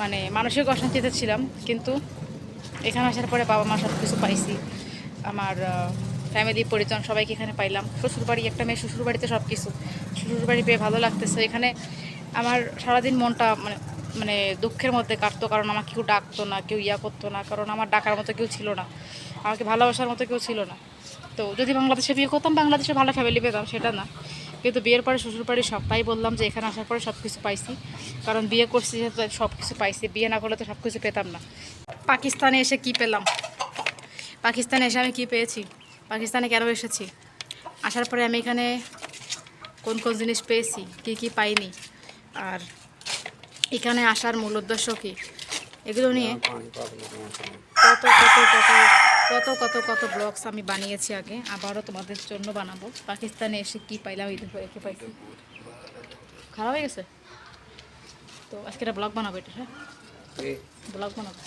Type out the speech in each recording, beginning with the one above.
মানে মানসিক অশান্তিতে ছিলাম, কিন্তু এখানে আসার পরে বাবা মা সব কিছু পাইছি। আমার ফ্যামিলি পরিজন সবাইকে এখানে পাইলাম। শ্বশুরবাড়ি, একটা মেয়ে শ্বশুরবাড়িতে সব কিছু শ্বশুরবাড়ি পেয়ে ভালো লাগতেছে। এখানে আমার সারাদিন মনটা মানে মানে দুঃখের মধ্যে কাটতো, কারণ আমাকে কেউ ডাকতো না, কেউ ইয়া করতো না, কারণ আমার ডাকার মতো কেউ ছিল না। আমাকে ভালোবাসার মতো কেউ ছিল না। তো যদি বাংলাদেশে বিয়ে করতাম, বাংলাদেশে ভালো ফ্যামিলি পেতাম, সেটা না। কিন্তু বিয়ের পরে শ্বশুরবাড়ি সবাই বললাম যে এখানে আসার পরে সব কিছু পাইছি। কারণ বিয়ে করছি যেহেতু সব কিছু পাইছি, বিয়ে না করলে তো সব কিছু পেতাম না। পাকিস্তানে এসে কি পেলাম? পাকিস্তানে এসে আমি কি পেয়েছি? পাকিস্তানে কেন এসেছি? আসার পরে আমি এখানে কোন কোন জিনিস পেয়েছি, কি কি পাইনি? আর এখানে আসার মূল উদ্দেশ্য কী? এগুলো নিয়ে কত কত কত কত কত কত ব্লগস আমি বানিয়েছি আগে আবারও তোমাদের জন্য বানাবো। পাকিস্তানে এসে কি পাইলাম এই দেখো একে পাইছি। খারাপ হয়ে গেছে? তো আজকে একটা ব্লগ বানাবো এটা হ্যাঁ? ব্লগ বানাবো।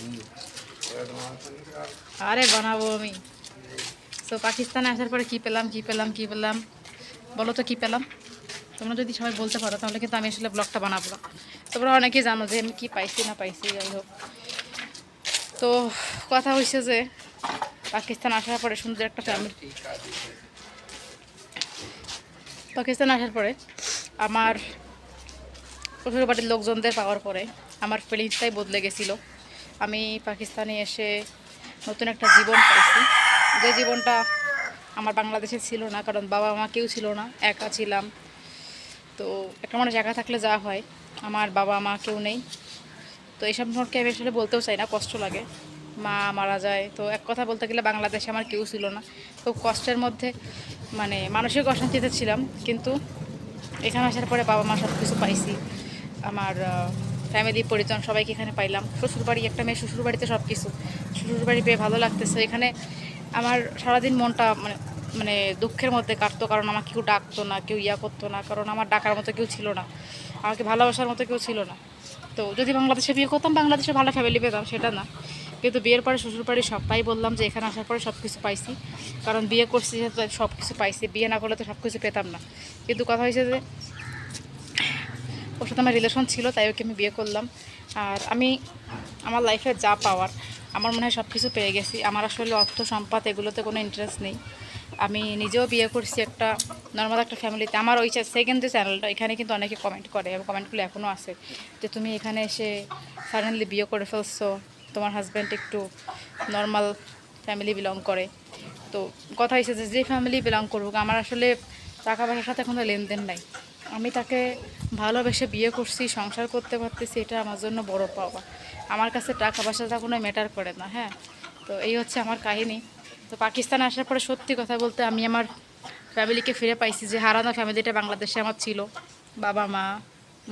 আরে বানাবো আমি। তো পাকিস্তানে আসার পরে কি পেলাম কি পেলাম কি পেলাম? বলো তো কি পেলাম? তোমরা যদি সবাই বলতে পারো তাহলে কিন্তু আমি আসলে ব্লগটা বানাবো। না তোমরা অনেকেই জানো যে আমি কী পাইছি না পাইছি যাই হোক। তো কথা হয়েছে যে পাকিস্তান আসার পরে সুন্দর একটা ফ্যামিলি পাকিস্তান আসার পরে আমার শ্বশুর বাড়ির লোকজনদের পাওয়ার পরে আমার ফিলিংসটাই বদলে গেছিল। আমি পাকিস্তানে এসে নতুন একটা জীবন পাইছি। যে জীবনটা আমার বাংলাদেশে ছিল না, কারণ বাবা মা কেউ ছিল না, একা ছিলাম। তো একটা মানুষ একা থাকলে যা হয়, আমার বাবা মা কেউ নেই। তো এইসব সম্পর্কে আমি আসলে বলতেও চাই না, কষ্ট লাগে। মা মারা যায়। তো এক কথা বলতে গেলে বাংলাদেশে আমার কেউ ছিল না। খুব কষ্টের মধ্যে মানে মানসিক অশান্তিতে ছিলাম। কিন্তু এখানে আসার পরে বাবা মা সব কিছু পাইছি। আমার ফ্যামিলি পরিজন সবাইকে এখানে পাইলাম। শ্বশুরবাড়ি, একটা মেয়ে শ্বশুরবাড়িতে সব কিছু শ্বশুরবাড়ি পেয়ে ভালো লাগতেছে। এখানে আমার সারাদিন মনটা মানে মানে দুঃখের মধ্যে কাটতো। কারণ আমাকে কেউ ডাকতো না, কেউ ইয়া করতো না। কারণ আমার ডাকার মতো কেউ ছিল না। আমাকে ভালোবাসার মতো কেউ ছিল না। তো যদি বাংলাদেশে বিয়ে করতাম, বাংলাদেশে ভালো ফ্যামিলি পেতাম, সেটা না। কিন্তু বিয়ের পরে শ্বশুর শ্বশুরবাড়ি সবাই বললাম যে এখানে আসার পরে সব কিছু পাইছি। কারণ বিয়ে করছি যেহেতু সব কিছু পাইছি। বিয়ে না করলে তো সব কিছু পেতাম না। কিন্তু কথা হয়েছে যে ওর সাথে আমার রিলেশন ছিল, তাই ওকে আমি বিয়ে করলাম। আর আমি, আমার লাইফে যা পাওয়ার, আমার মনে হয় সব কিছু পেয়ে গেছি। আমার আসলে অর্থ, সম্পদ এগুলোতে কোনো ইন্টারেস্ট নেই। আমি নিজেও বিয়ে করছি একটা নর্মাল একটা ফ্যামিলিতে আমার ওই সেকেন্ড যে চ্যানেলটা এখানে কিন্তু অনেকে কমেন্ট করে এবং কমেন্টগুলো এখনও আছে। যে তুমি এখানে এসে সাডেনলি বিয়ে করে ফেলছো। তোমার হাজব্যান্ড একটু নর্মাল ফ্যামিলি বিলং করে। তো কথা হয়েছে যে যে ফ্যামিলি বিলং করুক, আমার আসলে টাকা পয়সার সাথে কোনো লেনদেন নাই। আমি তাকে ভালোবেসে বিয়ে করছি, সংসার করতে পারতেছি, এটা আমার জন্য বড় পাওয়া। আমার কাছে টাকা পয়সাটা কোনো ম্যাটার করে না হ্যাঁ? তো এই হচ্ছে আমার কাহিনী। তো পাকিস্তানে আসার পরে সত্যি কথা বলতে আমি আমার ফ্যামিলিকে ফিরে পাইছি যে, হারানো ফ্যামিলিটা বাংলাদেশে আমার ছিল। বাবা মা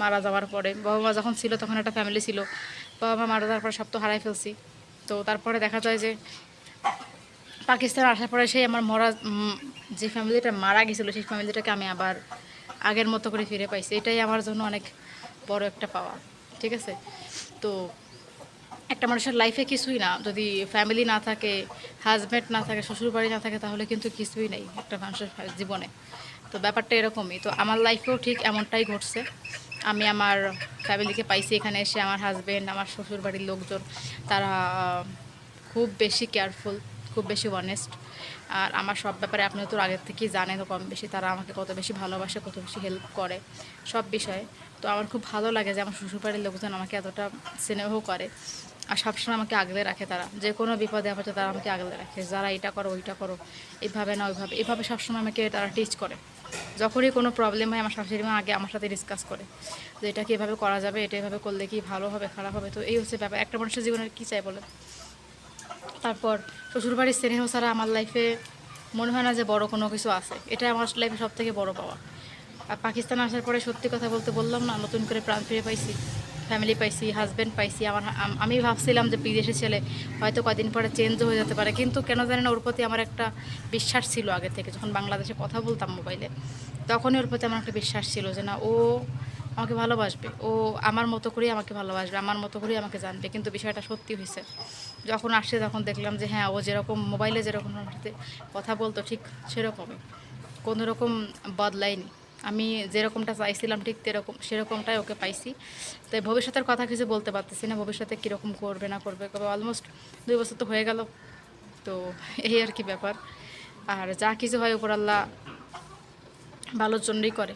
মারা যাওয়ার পরে বাবা মা যখন ছিল তখন একটা ফ্যামিলি ছিল। বাবা মা মারা যাওয়ার পরে সব তো হারাই ফেলছি। তো তারপরে দেখা যায় যে পাকিস্তান আসার পরে সেই আমার মরা যে ফ্যামিলিটা মারা গেছিল, সেই ফ্যামিলিটাকে আমি আবার আগের মতো করে ফিরে পাইছি। এটাই আমার জন্য অনেক বড় একটা পাওয়া, ঠিক আছে? তো একটা মানুষের লাইফে কিছুই না। যদি ফ্যামিলি না থাকে হাজব্যান্ড না থাকে, শ্বশুরবাড়ি না থাকে, তাহলে কিন্তু কিছুই নেই একটা মানুষের জীবনে। তো ব্যাপারটা এরকমই। তো আমার লাইফেও ঠিক এমনটাই ঘটছে। আমি আমার ফ্যামিলিকে পাইছি, এখানে এসে আমার হাজব্যান্ড আমার শ্বশুর বাড়ির লোকজন, তারা খুব বেশি কেয়ারফুল খুব বেশি অনেস্ট আর আমার সব ব্যাপারে আপনি তো আগের থেকেই জানেন কম বেশি, তারা আমাকে কত বেশি ভালোবাসে, কত বেশি হেল্প করে, সব বিষয়ে। তো আমার খুব ভালো লাগে যে আমার শ্বশুরবাড়ির লোকজন আমাকে এতটা স্নেহ করে। আর সবসময় আমাকে আগলে রাখে তারা। যে কোনো বিপদে আপদে তারা আমাকে আগলে রাখে। যারা এটা করো, ওইটা করো। এইভাবে না, ওইভাবে। এইভাবে সবসময় আমাকে তারা টিচ করে। যখনই কোনো প্রবলেম হয়, আমার শাশুড়ি মা আগে আমার সাথে ডিসকাস করে। যে এটা কি এভাবে করা যাবে, এটা এভাবে করলে কি ভালো হবে, খারাপ হবে? তো এই হচ্ছে ব্যাপার। একটা মানুষের জীবনের কী চাই বলে তারপর, শ্বশুরবাড়ির স্নেহ ছাড়া আমার লাইফে মনে হয় না যে বড় কোনো কিছু আছে। এটা আমার লাইফে সব থেকে বড় পাওয়া। আর পাকিস্তান আসার পরে সত্যি কথা বলতে বললাম না, নতুন করে প্রাণ ফিরে পাইছি। ফ্যামিলি পাইছি হাজব্যান্ড পাইছি, আমার আমি ভাবছিলাম যে বিদেশে ছেলে হয়তো কদিন পরে চেঞ্জও হয়ে যেতে পারে, কিন্তু কেন জানি না ওর প্রতি আমার একটা বিশ্বাস ছিল আগে থেকে, যখন বাংলাদেশে কথা বলতাম মোবাইলে তখনই ওর প্রতি আমার একটা বিশ্বাস ছিল যে না, ও আমাকে ভালোবাসবে, ও আমার মতো করেই আমাকে ভালোবাসবে, আমার মতো করেই আমাকে জানবে, কিন্তু বিষয়টা সত্যি হয়েছে। যখন আসছে তখন দেখলাম যে হ্যাঁ ও যেরকম মোবাইলে যেরকম সাথে কথা বলতো ঠিক সেরকমই কোনো রকম বদলায়নি। আমি যেরকমটা চাইছিলাম, ঠিক তেরকম, সেরকমটাই ওকে পাইছি। তো ভবিষ্যতের কথা কিছু বলতে পারতেছি না, ভবিষ্যতে কীরকম করবে, না করবে অলমোস্ট দুই বছর তো হয়ে গেল। তো এই আর কি ব্যাপার। আর যা কিছু হয় উপর আল্লাহ ভালোর জন্যই করে।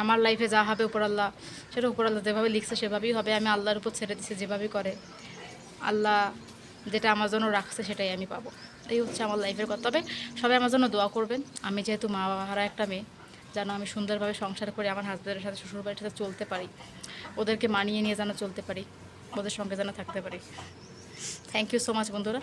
আমার লাইফে যা হবে উপর আল্লাহ, সেটা উপর আল্লাহ যেভাবে লিখছে সেভাবেই হবে। আমি আল্লাহর উপর ছেড়ে দিচ্ছি যেভাবেই করে। আল্লাহ যেটা আমার জন্য রাখছে, সেটাই আমি পাবো। এই হচ্ছে আমার লাইফের কথা। তবে সবাই আমার জন্য দোয়া করবেন। আমি যেহেতু মা বাবা হারা একটা মেয়ে যেন আমি সুন্দরভাবে সংসার করে আমার হাজব্যান্ডের সাথে, শ্বশুরবাড়ির সাথে চলতে পারি। ওদেরকে মানিয়ে নিয়ে যেন চলতে পারি। ওদের সঙ্গে যেন থাকতে পারি। থ্যাংক ইউ সো মাচ বন্ধুরা।